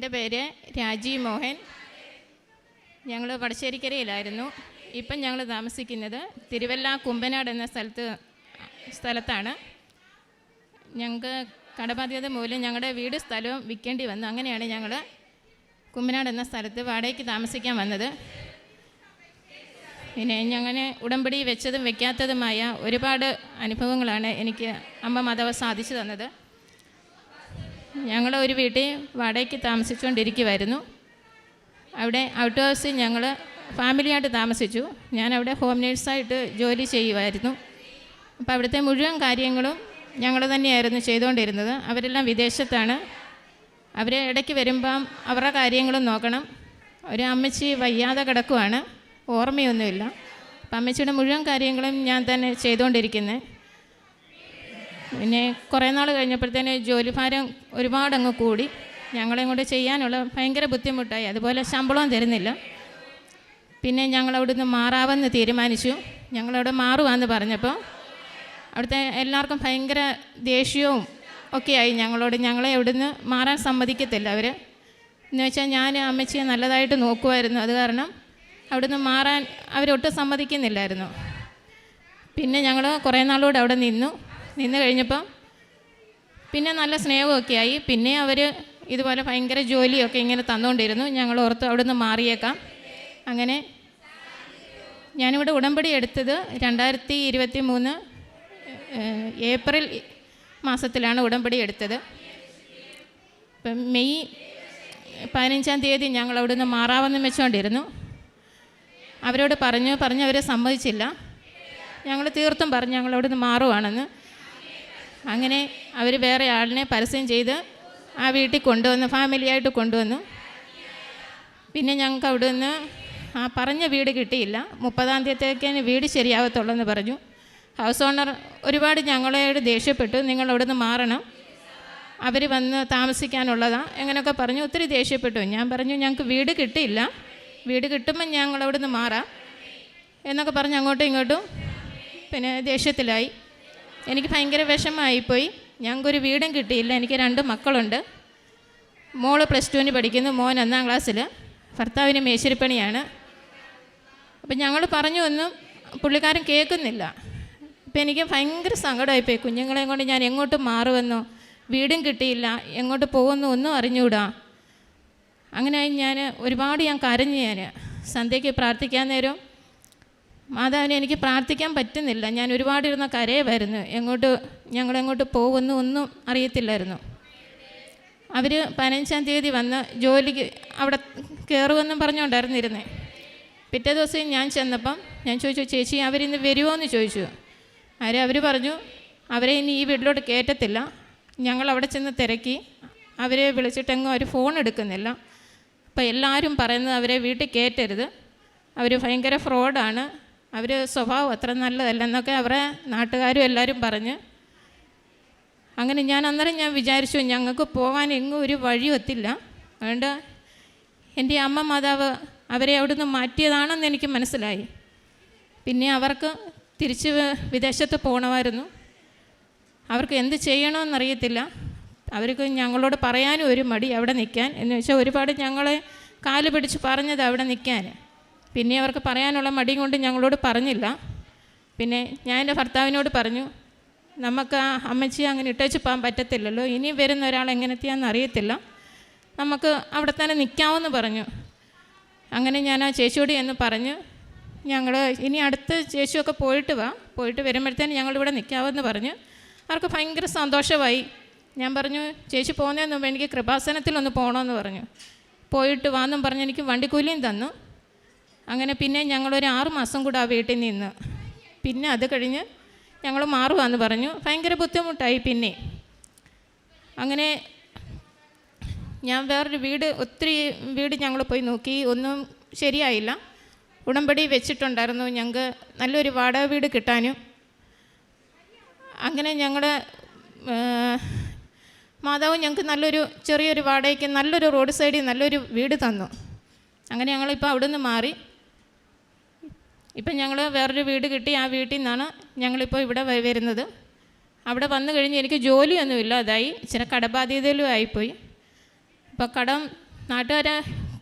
എന്റെ പേര് രാജീവ് മോഹൻ. ഞങ്ങൾ വടശ്ശേരിക്കരയിലായിരുന്നു ഇപ്പം ഞങ്ങൾ താമസിക്കുന്നത് തിരുവല്ല കുമ്പനാട് എന്ന സ്ഥലത്ത് സ്ഥലത്താണ്. ഞങ്ങൾക്ക് കടബാധ്യത മൂലം ഞങ്ങളുടെ വീട് സ്ഥലവും വിൽക്കേണ്ടി വന്നു. അങ്ങനെയാണ് ഞങ്ങൾ കുമ്പനാട് എന്ന സ്ഥലത്ത് വാടകയ്ക്ക് താമസിക്കാൻ വന്നത്. പിന്നെ ഞങ്ങനെ ഉടമ്പടി വെച്ചതും വെക്കാത്തതുമായ ഒരുപാട് അനുഭവങ്ങളാണ് എനിക്ക് അമ്മ മാതാവ് സാധിച്ചു തന്നത്. ഞങ്ങൾ ഒരു വീട്ടിൽ വാടകയ്ക്ക് താമസിച്ചുകൊണ്ടിരിക്കുമായിരുന്നു അവിടെ ഔട്ട് ഹൗസിൽ ഞങ്ങൾ ഫാമിലിയായിട്ട് താമസിച്ചു. ഞാൻ അവിടെ ഹോം നേഴ്സായിട്ട് ജോലി ചെയ്യുമായിരുന്നു അപ്പോൾ അവിടുത്തെ മുഴുവൻ കാര്യങ്ങളും ഞങ്ങൾ തന്നെയായിരുന്നു ചെയ്തുകൊണ്ടിരുന്നത്. അവരെല്ലാം വിദേശത്താണ്. അവരെ ഇടയ്ക്ക് വരുമ്പം അവരുടെ കാര്യങ്ങളും നോക്കണം. ഒരു അമ്മച്ചി വയ്യാതെ കിടക്കുവാണ്. ഓർമ്മയൊന്നുമില്ല. അപ്പം അമ്മച്ചിയുടെ മുഴുവൻ കാര്യങ്ങളും ഞാൻ തന്നെ ചെയ്തുകൊണ്ടിരിക്കുന്നത് പിന്നെ കുറേ നാൾ കഴിഞ്ഞപ്പോഴത്തേന് ജോലിഭാരം ഒരുപാടങ്ങ് കൂടി. ഞങ്ങളെയും കൊണ്ട് ചെയ്യാനുള്ള ഭയങ്കര ബുദ്ധിമുട്ടായി. അതുപോലെ ശമ്പളവും തരുന്നില്ല. പിന്നെ ഞങ്ങൾ അവിടുന്ന് മാറാമെന്ന് തീരുമാനിച്ചു. ഞങ്ങളവിടെ മാറുവാന്ന് പറഞ്ഞപ്പോൾ അവിടുത്തെ എല്ലാവർക്കും ഭയങ്കര ദേഷ്യവും ഒക്കെയായി ഞങ്ങളോട്. ഞങ്ങളെ അവിടുന്ന് മാറാൻ സമ്മതിക്കത്തില്ല അവർ എന്ന് വെച്ചാൽ ഞാൻ അമ്മച്ചിയെ നല്ലതായിട്ട് നോക്കുമായിരുന്നു അത് കാരണം അവിടുന്ന് മാറാൻ അവരൊട്ടും സമ്മതിക്കുന്നില്ലായിരുന്നു. പിന്നെ ഞങ്ങൾ കുറേ നാളോട് അവിടെ നിന്നു. നിന്ന് കഴിഞ്ഞപ്പം പിന്നെ നല്ല സ്നേഹമൊക്കെ ആയി. പിന്നെ അവർ ഇതുപോലെ ഭയങ്കര ജോലിയൊക്കെ ഇങ്ങനെ തന്നുകൊണ്ടിരുന്നു ഞങ്ങൾ ഓർത്ത് അവിടുന്ന് മാറിയേക്കാം. അങ്ങനെ ഞാനിവിടെ ഉടമ്പടി എടുത്തത് രണ്ടായിരത്തി ഇരുപത്തി മൂന്ന് ഏപ്രിൽ മാസത്തിലാണ് ഉടമ്പടി എടുത്തത്. ഇപ്പം മെയ് പതിനഞ്ചാം തീയതി ഞങ്ങൾ അവിടുന്ന് മാറാമെന്ന് വെച്ചുകൊണ്ടിരുന്നു അവരോട് പറഞ്ഞു പറഞ്ഞു അവരെ സമ്മതിച്ചില്ല. ഞങ്ങൾ തീർത്തും പറഞ്ഞു ഞങ്ങൾ അവിടുന്ന് മാറുവാണെന്ന്. അങ്ങനെ അവർ വേറെ ആളിനെ പരസ്യം ചെയ്ത് ആ വീട്ടിൽ കൊണ്ടുവന്നു ഫാമിലിയായിട്ട് കൊണ്ടുവന്നു. പിന്നെ ഞങ്ങൾക്ക് അവിടെ നിന്ന് ആ പറഞ്ഞ വീട് കിട്ടിയില്ല. മുപ്പതാം തീയതിത്തേക്കാണ് വീട് ശരിയാവത്തുള്ളൂ എന്ന് പറഞ്ഞു. ഹൗസ് ഓണർ ഒരുപാട് ഞങ്ങളോട് ദേഷ്യപ്പെട്ടു. നിങ്ങൾ അവിടെ നിന്ന് മാറണം. അവർ വന്ന് താമസിക്കാനുള്ളതാണ് എങ്ങനെയൊക്കെ പറഞ്ഞു. ഒത്തിരി ദേഷ്യപ്പെട്ടു. ഞാൻ പറഞ്ഞു ഞങ്ങൾക്ക് വീട് കിട്ടിയില്ല. വീട് കിട്ടുമ്പോൾ ഞങ്ങൾ അവിടെ നിന്ന് മാറാം. എന്നൊക്കെ പറഞ്ഞ് അങ്ങോട്ടും ഇങ്ങോട്ടും പിന്നെ ദേഷ്യത്തിലായി. എനിക്ക് ഭയങ്കര വിഷമമായിപ്പോയി. ഞങ്ങൾക്കൊരു വീടും കിട്ടിയില്ല. എനിക്ക് രണ്ട് മക്കളുണ്ട്. മോൾ പ്ലസ് ടുവിന് പഠിക്കുന്നു. മോൻ ഒന്നാം ക്ലാസ്സിൽ. ഭർത്താവിന് മേശരിപ്പണിയാണ്. അപ്പം ഞങ്ങൾ പറഞ്ഞു ഒന്നും പുള്ളിക്കാരൻ കേൾക്കുന്നില്ല. അപ്പം എനിക്ക് ഭയങ്കര സങ്കടമായിപ്പോയി. കുഞ്ഞുങ്ങളെയും കൊണ്ട് ഞാൻ എങ്ങോട്ട് മാറുമെന്നോ വീടും കിട്ടിയില്ല എങ്ങോട്ട് പോകുമെന്നോ ഒന്നും അറിഞ്ഞുകൂടാ. അങ്ങനെ ഞാൻ ഒരുപാട് ഞാൻ കരഞ്ഞു ഞാൻ സന്ധ്യയ്ക്ക് പ്രാർത്ഥിക്കാൻ നേരം മാതാവിനെ എനിക്ക് പ്രാർത്ഥിക്കാൻ പറ്റുന്നില്ല. ഞാൻ ഒരുപാടിരുന്ന കരയുമായിരുന്നു എങ്ങോട്ട് ഞങ്ങളെങ്ങോട്ട് പോകുമെന്ന് ഒന്നും അറിയത്തില്ലായിരുന്നു. അവർ പതിനഞ്ചാം തീയതി വന്ന് ജോലിക്ക് അവിടെ കയറുമെന്നും പറഞ്ഞുകൊണ്ടായിരുന്നിരുന്നേ. പിറ്റേ ദിവസം ഞാൻ ചെന്നപ്പം ഞാൻ ചോദിച്ചു ചേച്ചി അവരിന്ന് വരുമോ എന്ന് ചോദിച്ചു അവരെ അവർ പറഞ്ഞു അവരെ ഇനി ഈ വീട്ടിലോട്ട് കയറ്റത്തില്ല. ഞങ്ങൾ അവിടെ ചെന്ന് തിരക്കി. അവരെ വിളിച്ചിട്ടെങ്ങും അവർ ഫോൺ എടുക്കുന്നില്ല. അപ്പോൾ എല്ലാവരും പറയുന്നത് അവരെ വീട്ടിൽ കയറ്റരുത്. അവർ ഭയങ്കര ഫ്രോഡാണ് അവർ സ്വഭാവം അത്ര നല്ലതല്ലെന്നൊക്കെ അവരെ നാട്ടുകാരും എല്ലാവരും പറഞ്ഞ്. അങ്ങനെ ഞാൻ അന്നേരം ഞാൻ വിചാരിച്ചു ഞങ്ങൾക്ക് പോകാൻ എങ്ങും ഒരു വഴി എത്തില്ല അതുകൊണ്ട് എന്റെ അമ്മ മാതാവ് അവരെ അവിടുന്ന് മാറ്റിയതാണെന്ന് എനിക്ക് മനസ്സിലായി. പിന്നെ അവർക്ക് തിരിച്ച് വിദേശത്ത് പോകണമായിരുന്നു അവർക്ക് എന്ത് ചെയ്യണമെന്നറിയത്തില്ല. അവർക്ക് ഞങ്ങളോട് പറയാനും ഒരു മടി അവിടെ നിൽക്കാൻ. എന്ന് വെച്ചാൽ ഒരുപാട് ഞങ്ങളെ കാൽ പിടിച്ച് പറഞ്ഞത് അവിടെ നിൽക്കാൻ. പിന്നെ അവർക്ക് പറയാനുള്ള മടിയും കൊണ്ട് ഞങ്ങളോട് പറഞ്ഞില്ല. പിന്നെ ഞാൻ എന്റെ ഭർത്താവിനോട് പറഞ്ഞു നമുക്ക് ആ അമ്മച്ചി അങ്ങനെ ഇട്ടേച്ച് പോകാൻ പറ്റത്തില്ലല്ലോ. ഇനി വരുന്ന ഒരാൾ എങ്ങനത്തെയാണെന്ന് അറിയത്തില്ല. നമുക്ക് അവിടെ തന്നെ നിൽക്കാമെന്ന് പറഞ്ഞു. അങ്ങനെ ഞാൻ ആ ചേച്ചിയോട് എന്ന് പറഞ്ഞു ഞങ്ങൾ ഇനി അടുത്ത ചേച്ചിയൊക്കെ പോയിട്ട് വാ. പോയിട്ട് വരുമ്പോഴത്തേന് ഞങ്ങളിവിടെ നിൽക്കാമെന്ന് പറഞ്ഞു. അവർക്ക് ഭയങ്കര സന്തോഷമായി. ഞാൻ പറഞ്ഞു ചേച്ചി പോകുന്നതിന് മുമ്പ് എനിക്ക് കൃപാസനത്തിലൊന്ന് പോകണമെന്ന് പറഞ്ഞു. പോയിട്ട് വാന്നും പറഞ്ഞ് എനിക്ക് വണ്ടിക്കൂലിയും തന്നു. അങ്ങനെ പിന്നെ ഞങ്ങളൊരു ആറ് മാസം കൂടെ ആ വീട്ടിൽ നിന്ന്. പിന്നെ അത് കഴിഞ്ഞ് ഞങ്ങൾ മാറുവാന്ന് പറഞ്ഞു. ഭയങ്കര ബുദ്ധിമുട്ടായി പിന്നെ. അങ്ങനെ ഞാൻ വേറൊരു വീട് ഒത്തിരി വീട് ഞങ്ങൾ പോയി നോക്കി. ഒന്നും ശരിയായില്ല. ഉടമ്പടി വെച്ചിട്ടുണ്ടായിരുന്നു. ഞങ്ങൾക്ക് നല്ലൊരു വാടക വീട് കിട്ടാനും. അങ്ങനെ ഞങ്ങൾ മാതാവ് ഞങ്ങൾക്ക് നല്ലൊരു ചെറിയൊരു വാടകയ്ക്ക് നല്ലൊരു റോഡ് സൈഡിൽ നല്ലൊരു വീട് തന്നു. അങ്ങനെ ഞങ്ങളിപ്പോൾ അവിടെ നിന്ന് മാറി. ഇപ്പം ഞങ്ങൾ വേറൊരു വീട് കിട്ടി ആ വീട്ടിൽ നിന്നാണ് ഞങ്ങളിപ്പോൾ ഇവിടെ വരുന്നത്. അവിടെ വന്നു കഴിഞ്ഞ് എനിക്ക് ജോലിയൊന്നുമില്ല ഇല്ലാതായി. ഇച്ചിരി കടബാധ്യതയിലും ആയിപ്പോയി. അപ്പോൾ കടം നാട്ടുകാരെ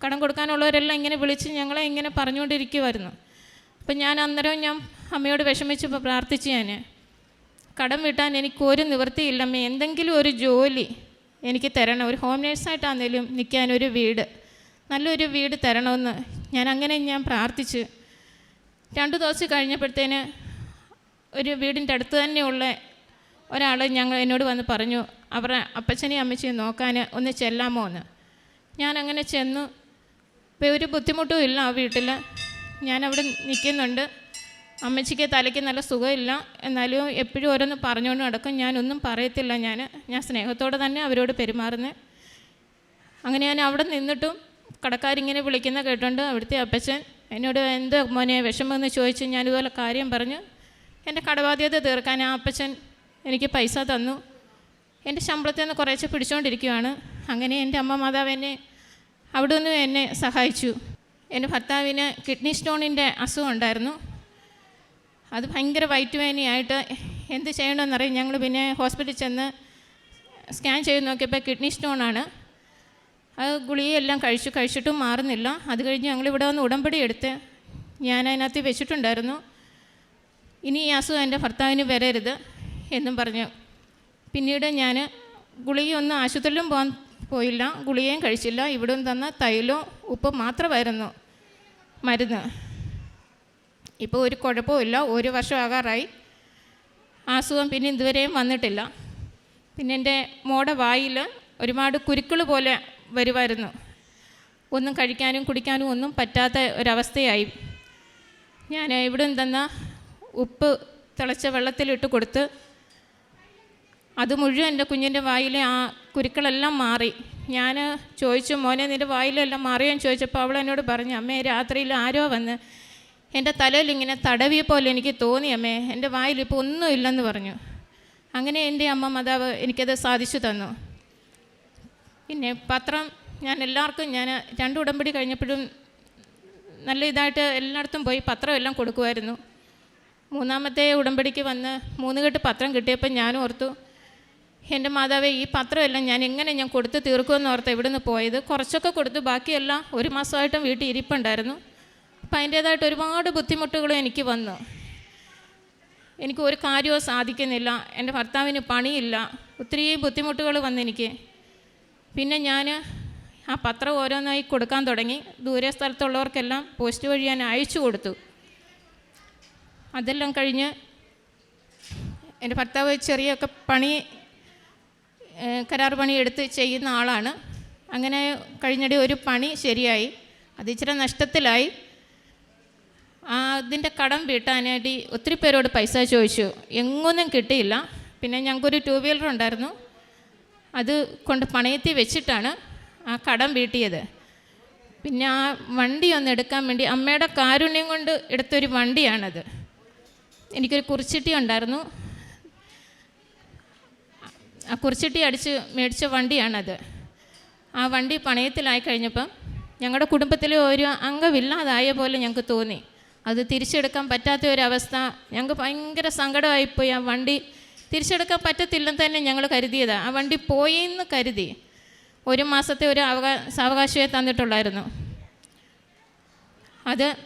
കടം കൊടുക്കാനുള്ളവരെല്ലാം ഇങ്ങനെ വിളിച്ച് ഞങ്ങളെ ഇങ്ങനെ പറഞ്ഞുകൊണ്ടിരിക്കുമായിരുന്നു അപ്പം ഞാൻ അന്നേരം ഞാൻ അമ്മയോട് വിഷമിച്ചപ്പോൾ പ്രാർത്ഥിച്ചു ഞാൻ കടം വീട്ടാൻ എനിക്ക് നിവൃത്തിയില്ല അമ്മ എന്തെങ്കിലും ഒരു ജോലി എനിക്ക് തരണം. ഒരു ഹോം നേഴ്സായിട്ടാണെങ്കിലും നിൽക്കാൻ ഒരു വീട് നല്ലൊരു വീട് തരണമെന്ന്. ഞാൻ അങ്ങനെ ഞാൻ പ്രാർത്ഥിച്ച് രണ്ട് ദിവസം കഴിഞ്ഞപ്പോഴത്തേന് ഒരു വീടിന്റെ അടുത്ത് തന്നെയുള്ള ഒരാൾ ഞങ്ങൾ എന്നോട് വന്ന് പറഞ്ഞു അവരുടെ അപ്പച്ചനെയും അമ്മച്ചെയും നോക്കാൻ ഒന്ന് ചെല്ലാമോ എന്ന്. ഞാൻ അങ്ങനെ ചെന്നു ഒരു ബുദ്ധിമുട്ടും ഇല്ല ആ വീട്ടിൽ ഞാനവിടെ നിൽക്കുന്നുണ്ട്. അമ്മച്ചിക്ക് തലയ്ക്ക് നല്ല സുഖമില്ല. എന്നാലും എപ്പോഴും ഓരോന്ന് പറഞ്ഞുകൊണ്ട് നടക്കും. ഞാനൊന്നും പറയത്തില്ല. ഞാൻ ഞാൻ സ്നേഹത്തോടെ തന്നെ അവരോട് പെരുമാറുന്നത് അങ്ങനെ ഞാൻ അവിടെ നിന്നിട്ടും കടക്കാരിങ്ങനെ വിളിക്കുന്ന കേട്ടോണ്ട് അവിടുത്തെ അപ്പച്ചൻ എന്നോട് എന്ത് മോനെ വിഷമമെന്ന് ചോദിച്ച് ഞാനിതുപോലെ കാര്യം പറഞ്ഞു. എന്റെ കടബാധ്യത തീർക്കാൻ ആ അപ്പച്ചൻ എനിക്ക് പൈസ തന്നു. എന്റെ ശമ്പളത്തിൽ നിന്ന് കുറേശ്ശെ പിടിച്ചുകൊണ്ടിരിക്കുകയാണ് അങ്ങനെ എന്റെ അമ്മ മാതാവ് എന്നെ അവിടെ നിന്ന് എന്നെ സഹായിച്ചു. എന്റെ ഭർത്താവിന് കിഡ്നി സ്റ്റോണിന്റെ അസുഖം ഉണ്ടായിരുന്നു. അത് ഭയങ്കര വയറ്റ് വേദനയായിട്ട് എന്ത് ചെയ്യണമെന്നറിയാം ഞങ്ങൾ പിന്നെ ഹോസ്പിറ്റലിൽ ചെന്ന് സ്കാൻ ചെയ്ത് നോക്കിയപ്പോൾ കിഡ്നി സ്റ്റോണാണ്. അത് ഗുളികയെല്ലാം കഴിച്ചു കഴിച്ചിട്ടും മാറുന്നില്ല. അത് കഴിഞ്ഞ് ഞങ്ങളിവിടെ വന്ന് ഉടമ്പടി എടുത്ത് ഞാൻ അതിനകത്ത് വെച്ചിട്ടുണ്ടായിരുന്നു. ഇനി ഈ അസുഖം എന്റെ ഭർത്താവിന് വരരുത് എന്നും പറഞ്ഞു. പിന്നീട് ഞാൻ ഗുളികയൊന്നും ആശുപത്രിയിലും പോകാൻ പോയില്ല. ഗുളികയും കഴിച്ചില്ല. ഇവിടെ തന്ന തൈലോ ഉപ്പും മാത്രമായിരുന്നു മരുന്ന്. ഇപ്പോൾ ഒരു കുഴപ്പമില്ല ഒരു വർഷം ആകാറായി. ആ അസുഖം പിന്നെ ഇതുവരെയും വന്നിട്ടില്ല. പിന്നെ എന്റെ മോടെ വായിൽ ഒരുപാട് കുരുക്കൾ പോലെ വരുമായിരുന്നു. ഒന്നും കഴിക്കാനും കുടിക്കാനും ഒന്നും പറ്റാത്ത ഒരവസ്ഥയായി. ഞാൻ ഇവിടെ തന്ന ഉപ്പ് തിളച്ച വെള്ളത്തിലിട്ട് കൊടുത്ത് അത് മുഴുവൻ എന്റെ കുഞ്ഞിന്റെ വായിലെ ആ കുരുക്കളെല്ലാം മാറി. ഞാൻ ചോദിച്ചു മോനെ നിന്റെ വായിലെല്ലാം മാറിയോ? എന്ന് ചോദിച്ചപ്പോൾ അവൾ എന്നോട് പറഞ്ഞു അമ്മേ രാത്രിയിൽ ആരോ വന്ന് എന്റെ തലയിൽ ഇങ്ങനെ തടവിയ പോലെ എനിക്ക് തോന്നി അമ്മേ. എന്റെ വായിൽ ഇപ്പോൾ ഒന്നുമില്ലെന്ന് പറഞ്ഞു. അങ്ങനെ എന്റെ അമ്മ മാതാവ് എനിക്കത് സാധിച്ചു തന്നു. പിന്നെ പത്രം ഞാൻ എല്ലാവർക്കും ഞാൻ രണ്ട് ഉടമ്പടി കഴിഞ്ഞപ്പോഴും നല്ല ഇതായിട്ട് എല്ലായിടത്തും പോയി പത്രം എല്ലാം കൊടുക്കുമായിരുന്നു. മൂന്നാമത്തെ ഉടമ്പടിക്ക് വന്ന് മൂന്ന് കെട്ട് പത്രം കിട്ടിയപ്പോൾ ഞാൻ ഓർത്തു എന്റെ മാതാവേ ഈ പത്രമെല്ലാം ഞാൻ എങ്ങനെ ഞാൻ കൊടുത്ത് തീർക്കുമെന്ന് ഓർത്ത് ഇവിടുന്ന് പോയത്? കുറച്ചൊക്കെ കൊടുത്തു ബാക്കിയെല്ലാം ഒരു മാസമായിട്ടും വീട്ടിൽ ഇരിപ്പുണ്ടായിരുന്നു. അപ്പം അതിന്റേതായിട്ട് ഒരുപാട് ബുദ്ധിമുട്ടുകളും എനിക്ക് വന്നു. എനിക്ക് ഒരു കാര്യവും സാധിക്കുന്നില്ല എന്റെ ഭർത്താവിന് പണിയില്ല ഒത്തിരി ബുദ്ധിമുട്ടുകൾ വന്നെനിക്ക്. പിന്നെ ഞാൻ ആ പത്രം ഓരോന്നായി കൊടുക്കാൻ തുടങ്ങി. ദൂരെ സ്ഥലത്തുള്ളവർക്കെല്ലാം പോസ്റ്റ് വഴി ഞാൻ അയച്ചു കൊടുത്തു. അതെല്ലാം കഴിഞ്ഞ് എന്റെ ഭർത്താവ് ചെറിയൊക്കെ പണി കരാർ പണി എടുത്ത് ചെയ്യുന്ന ആളാണ്. അങ്ങനെ കഴിഞ്ഞിടെ ഒരു പണി ശരിയായി. അത് ഇച്ചിരി നഷ്ടത്തിലായി. അതിന്റെ കടം വീട്ടാനായിട്ട് ഒത്തിരി പേരോട് പൈസ ചോദിച്ചു. എങ്ങൊന്നും കിട്ടിയില്ല. പിന്നെ ഞങ്ങൾക്കൊരു ടൂ വീലർ ഉണ്ടായിരുന്നു. അത് കൊണ്ട് പണയത്തിൽ വെച്ചിട്ടാണ് ആ കടം വീട്ടിയത്. പിന്നെ ആ വണ്ടി ഒന്ന് എടുക്കാൻ വേണ്ടി അമ്മയുടെ കാരുണ്യം കൊണ്ട് എടുത്തൊരു വണ്ടിയാണത്. എനിക്കൊരു കുറിച്ചിട്ടി ഉണ്ടായിരുന്നു. ആ കുറിച്ചിട്ടി അടിച്ച് മേടിച്ച വണ്ടിയാണത്. ആ വണ്ടി പണയത്തിലായി കഴിഞ്ഞപ്പം ഞങ്ങളുടെ കുടുംബത്തിലെ ഒരു അംഗമില്ലാതായ പോലെ ഞങ്ങൾക്ക് തോന്നി. അത് തിരിച്ചെടുക്കാൻ പറ്റാത്ത ഒരവസ്ഥ ഞങ്ങൾക്ക് ഭയങ്കര സങ്കടമായിപ്പോയി ആ വണ്ടി തിരിച്ചെടുക്കാൻ പറ്റത്തില്ലെന്ന് തന്നെ ഞങ്ങൾ കരുതിയതാണ് ആ വണ്ടി പോയെന്ന് കരുതി. ഒരു മാസത്തെ ഒരു അവകാ സാവകാശമേ തന്നിട്ടുള്ളായിരുന്നു. അത്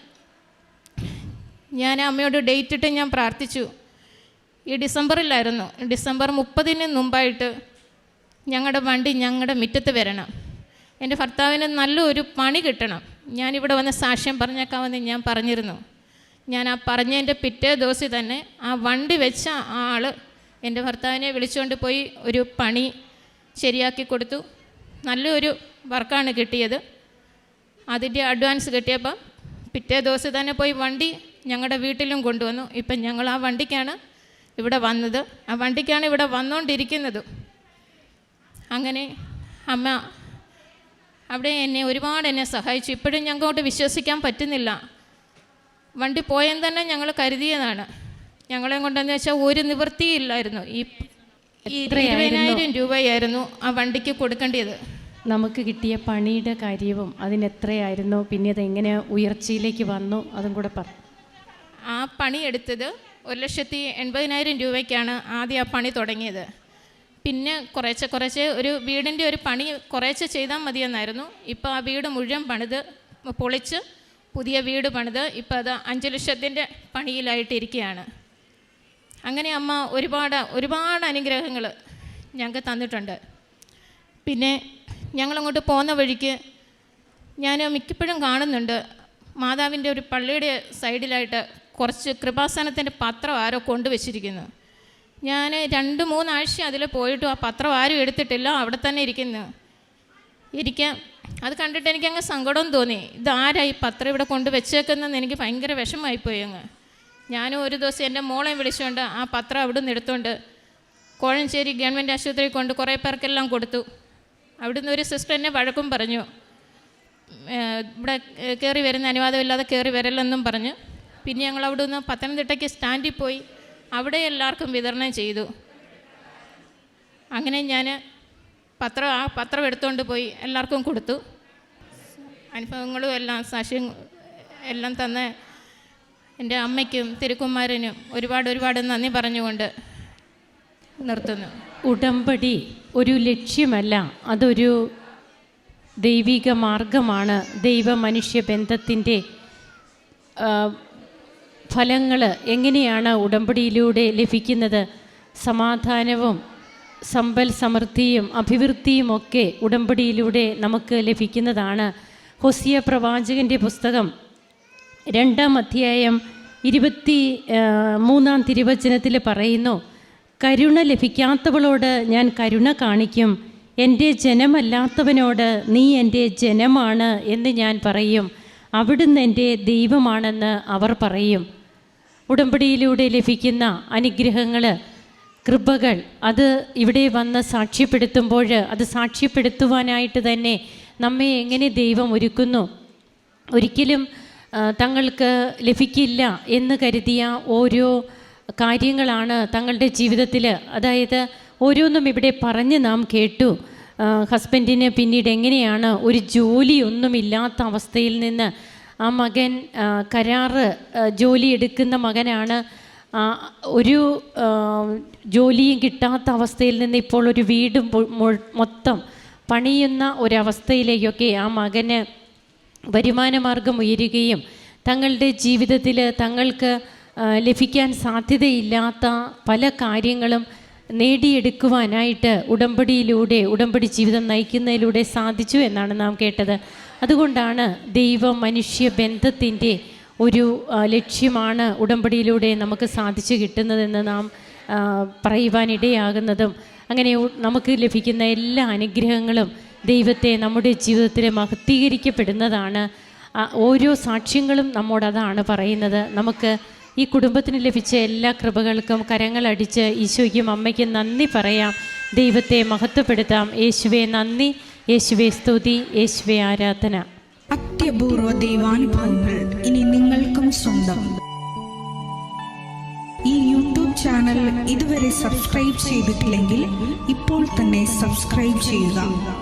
ഞാൻ അമ്മയോട് ഡേറ്റ് ഇട്ട് ഞാൻ പ്രാർത്ഥിച്ചു. ഈ ഡിസംബറിലായിരുന്നു. ഡിസംബർ മുപ്പതിന് മുമ്പായിട്ട് ഞങ്ങളുടെ വണ്ടി ഞങ്ങളുടെ മുറ്റത്ത് വരണം. എന്റെ ഭർത്താവിന് നല്ലൊരു പണി കിട്ടണം. ഞാനിവിടെ വന്ന് സാക്ഷ്യം പറഞ്ഞേക്കാമെന്ന് ഞാൻ പറഞ്ഞിരുന്നു. ഞാൻ ആ പറഞ്ഞതിന്റെ പിറ്റേ ദിവസം തന്നെ ആ വണ്ടി വെച്ച ആൾ എന്റെ ഭർത്താവിനെ വിളിച്ചുകൊണ്ട് പോയി ഒരു പണി ശരിയാക്കി കൊടുത്തു. നല്ലൊരു വർക്കാണ് കിട്ടിയത്. അതിന്റെ അഡ്വാൻസ് കിട്ടിയപ്പം പിറ്റേ ദിവസം തന്നെ പോയി വണ്ടി ഞങ്ങളുടെ വീട്ടിലും കൊണ്ടുവന്നു. ഇപ്പം ഞങ്ങൾ ആ വണ്ടിക്കാണ് ഇവിടെ വന്നത്. ആ വണ്ടിക്കാണ് ഇവിടെ വന്നുകൊണ്ടിരിക്കുന്നത് അങ്ങനെ അമ്മ അവിടെ എന്നെ ഒരുപാട് എന്നെ സഹായിച്ചു. ഇപ്പോഴും ഞങ്ങൾക്കോട്ട് വിശ്വസിക്കാൻ പറ്റുന്നില്ല. വണ്ടി പോയെന്ന് തന്നെ ഞങ്ങൾ കരുതിയതാണ്. ഞങ്ങളെ കൊണ്ടെന്ന് വെച്ചാൽ ഒരു നിവൃത്തിയില്ലായിരുന്നു. ഈ ഈ ഇരുപതിനായിരം രൂപയായിരുന്നു ആ വണ്ടിക്ക് കൊടുക്കേണ്ടത് നമുക്ക് കിട്ടിയ പണിയുടെ കാര്യവും അതിനെത്രയായിരുന്നു? പിന്നെ അത് എങ്ങനെ ഉയർച്ചയിലേക്ക് വന്നു? അതും കൂടെ പറ. ആ പണി എടുത്തത് ഒരു ലക്ഷത്തി എൺപതിനായിരം രൂപയ്ക്കാണ് ആദ്യം ആ പണി തുടങ്ങിയത്. പിന്നെ കുറേശ്ശെ കുറേശ്ശെ ഒരു വീടിന്റെ ഒരു പണി കുറേശ്ശെ ചെയ്താൽ മതിയെന്നായിരുന്നു. ഇപ്പോൾ ആ വീട് മുഴുവൻ പണിത് പൊളിച്ച് പുതിയ വീട് പണിത് ഇപ്പോൾ അത് അഞ്ച് ലക്ഷത്തിന്റെ പണിയിലായിട്ടിരിക്കുകയാണ്. അങ്ങനെ അമ്മ ഒരുപാട് ഒരുപാട് അനുഗ്രഹങ്ങൾ ഞങ്ങൾക്ക് തന്നിട്ടുണ്ട്. പിന്നെ ഞങ്ങളങ്ങോട്ട് പോകുന്ന വഴിക്ക് ഞാൻ മിക്കപ്പോഴും കാണുന്നുണ്ട് മാതാവിന്റെ ഒരു പള്ളിയുടെ സൈഡിലായിട്ട് കുറച്ച് കൃപാസനത്തിന്റെ പത്രം ആരോ കൊണ്ടുവച്ചിരിക്കുന്നു. ഞാൻ രണ്ട് മൂന്നാഴ്ച അതിൽ പോയിട്ട് ആ പത്രം ആരും എടുത്തിട്ടില്ല അവിടെ തന്നെ ഇരിക്കുന്നു. ഇരിക്കാം അത് കണ്ടിട്ട് എനിക്ക് അങ്ങ് സങ്കടം തോന്നി. ഇതാരാ ഈ പത്രം ഇവിടെ കൊണ്ട് വെച്ചേക്കുന്നതെന്ന് എനിക്ക് ഭയങ്കര വിഷമമായിപ്പോയി അങ്ങ്. ഞാനും ഒരു ദിവസം എന്റെ മോളെ വിളിച്ചുകൊണ്ട് ആ പത്രം അവിടെ നിന്ന് എടുത്തുകൊണ്ട് കോഴഞ്ചേരി ഗവൺമെന്റ് ആശുപത്രി കൊണ്ട് കുറേ പേർക്കെല്ലാം കൊടുത്തു. അവിടുന്ന് ഒരു സിസ്റ്റർ എന്നെ വഴക്കും പറഞ്ഞു. ഇവിടെ കയറി വരുന്ന അനുവാദമില്ലാതെ കയറി വരല്ലെന്നും പറഞ്ഞ്. പിന്നെ ഞങ്ങൾ അവിടെ നിന്ന് പത്തനംതിട്ടയ്ക്ക് സ്റ്റാൻഡിൽ പോയി അവിടെ എല്ലാവർക്കും വിതരണം ചെയ്തു. അങ്ങനെ ഞാൻ പത്രം ആ പത്രം എടുത്തുകൊണ്ട് പോയി എല്ലാവർക്കും കൊടുത്തു. അനുഭവങ്ങളും എല്ലാം സാക്ഷ്യം എല്ലാം തന്ന് എന്റെ അമ്മയ്ക്കും തിരുക്കുമാരനും ഒരുപാട് ഒരുപാട് നന്ദി പറഞ്ഞുകൊണ്ട് നിർത്തുന്നു. ഉടമ്പടി ഒരു ലക്ഷ്യമല്ല അതൊരു ദൈവിക മാർഗമാണ്. ദൈവ മനുഷ്യ ബന്ധത്തിന്റെ ഫലങ്ങൾ എങ്ങനെയാണ് ഉടമ്പടിയിലൂടെ ലഭിക്കുന്നത്? സമാധാനവും സമ്പൽ സമൃദ്ധിയും അഭിവൃദ്ധിയും ഒക്കെ ഉടമ്പടിയിലൂടെ നമുക്ക് ലഭിക്കുന്നതാണ്. ഹൊസിയ പ്രവാചകന്റെ പുസ്തകം രണ്ടാം അധ്യായം ഇരുപത്തി മൂന്നാം തിരുവചനത്തിൽ പറയുന്നു കരുണ ലഭിക്കാത്തവളോട് ഞാൻ കരുണ കാണിക്കും. എന്റെ ജനമല്ലാത്തവനോട് നീ എന്റെ ജനമാണ് എന്ന് ഞാൻ പറയും. അവിടുന്ന് എന്റെ ദൈവമാണെന്ന് അവർ പറയും. ഉടമ്പടിയിലൂടെ ലഭിക്കുന്ന അനുഗ്രഹങ്ങൾ കൃപകൾ അത് ഇവിടെ വന്ന് സാക്ഷ്യപ്പെടുത്തുമ്പോൾ അത് സാക്ഷ്യപ്പെടുത്തുവാനായിട്ട് തന്നെ നമ്മെ എങ്ങനെ ദൈവം ഒരുക്കുന്നു? ഒരിക്കലും തങ്ങൾക്ക് ലഭിക്കില്ല എന്ന് കരുതിയ ഓരോ കാര്യങ്ങളാണ് തങ്ങളുടെ ജീവിതത്തിൽ അതായത് ഓരോന്നും ഇവിടെ പറഞ്ഞ് നാം കേട്ടു. ഹസ്ബൻഡിന് പിന്നീട് എങ്ങനെയാണ് ഒരു ജോലിയൊന്നുമില്ലാത്ത അവസ്ഥയിൽ നിന്ന് ആ മകൻ കരാറ് ജോലി എടുക്കുന്ന മകനാണ്. ഒരു ജോലിയും കിട്ടാത്ത അവസ്ഥയിൽ നിന്ന് ഇപ്പോൾ ഒരു വീടും മൊത്തം പണിയുന്ന ഒരവസ്ഥയിലേക്കൊക്കെ ആ മകന് വരുമാനമാർഗം ഉയരുകയും തങ്ങളുടെ ജീവിതത്തിൽ തങ്ങൾക്ക് ലഭിക്കാൻ സാധ്യതയില്ലാത്ത പല കാര്യങ്ങളും നേടിയെടുക്കുവാനായിട്ട് ഉടമ്പടിയിലൂടെ ഉടമ്പടി ജീവിതം നയിക്കുന്നതിലൂടെ സാധിച്ചു എന്നാണ് നാം കേട്ടത്. അതുകൊണ്ടാണ് ദൈവ മനുഷ്യ ബന്ധത്തിന്റെ ഒരു ലക്ഷ്യമാണ് ഉടമ്പടിയിലൂടെ നമുക്ക് സാധിച്ചു കിട്ടുന്നതെന്ന് നാം പറയുവാനിടയാകുന്നതും. അങ്ങനെ നമുക്ക് ലഭിക്കുന്ന എല്ലാ അനുഗ്രഹങ്ങളും ദൈവത്തെ നമ്മുടെ ജീവിതത്തിൽ മഹത്വീകരിക്കപ്പെടുന്നതാണ്. ഓരോ സാക്ഷ്യങ്ങളും നമ്മോട് അതാണ് പറയുന്നത്. നമുക്ക് ഈ കുടുംബത്തിന് ലഭിച്ച എല്ലാ കൃപകൾക്കും കരങ്ങളടിച്ച് ഈശോയ്ക്കും അമ്മയ്ക്കും നന്ദി പറയാം. ദൈവത്തെ മഹത്വപ്പെടുത്താം. യേശുവെ നന്ദി. യേശുവെ സ്തുതി. യേശുവെ ആരാധന. അത്യപൂർവ ദൈവാനുഭവങ്ങൾ ഇനി നിങ്ങൾക്കും സ്വന്തം. ഈ യൂട്യൂബ് ചാനൽ ഇതുവരെ സബ്സ്ക്രൈബ് ചെയ്തിട്ടില്ലെങ്കിൽ ഇപ്പോൾ തന്നെ സബ്സ്ക്രൈബ് ചെയ്യുക.